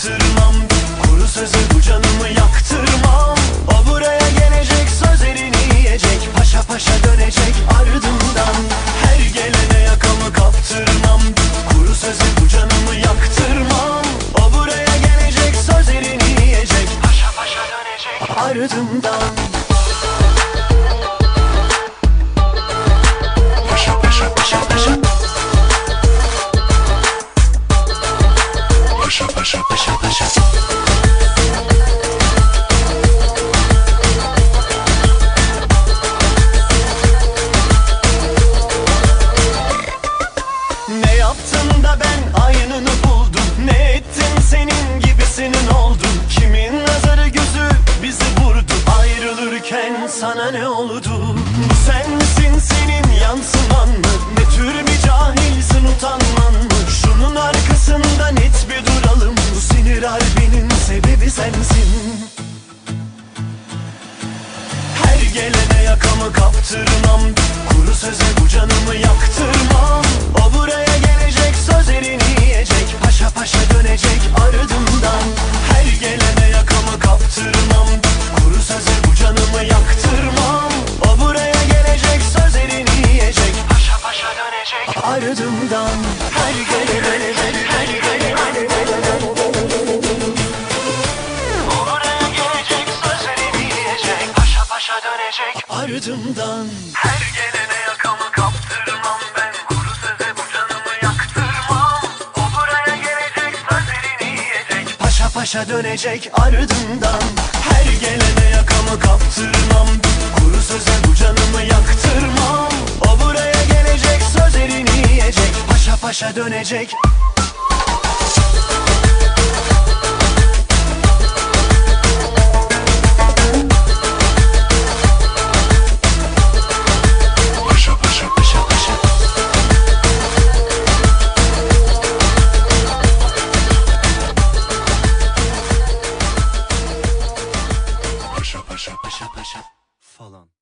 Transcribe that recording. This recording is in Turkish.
kaptırmam Kuru sözü bu canımı yaktırmam. O buraya gelecek sözlerini yiyecek Paşa paşa dönecek ardından Her gelene yakamı kaptırmam Kuru sözü bu canımı yaktırmam. O buraya gelecek sözlerini yiyecek Paşa paşa dönecek ardından Ayrılırken sana ne oldu? Bu sen misin senin yansıman mı? Ne tür bir cahilsin utanman mı? Şunun arkasında net bir duralım. Bu sinir harbinin sebebi sensin. Her gelene yakamı kaptırmam dönecek ardımdan Her gelene yakamı kaptırmam ben. Kuru söze bu canımı yaktırmam. O buraya gelecek sözlerini yiyecek Paşa paşa dönecek ardımdan. Her gelene yakamı kaptırmam Kuru söze bu Paşa dönecek paşa paşa paşa. Falan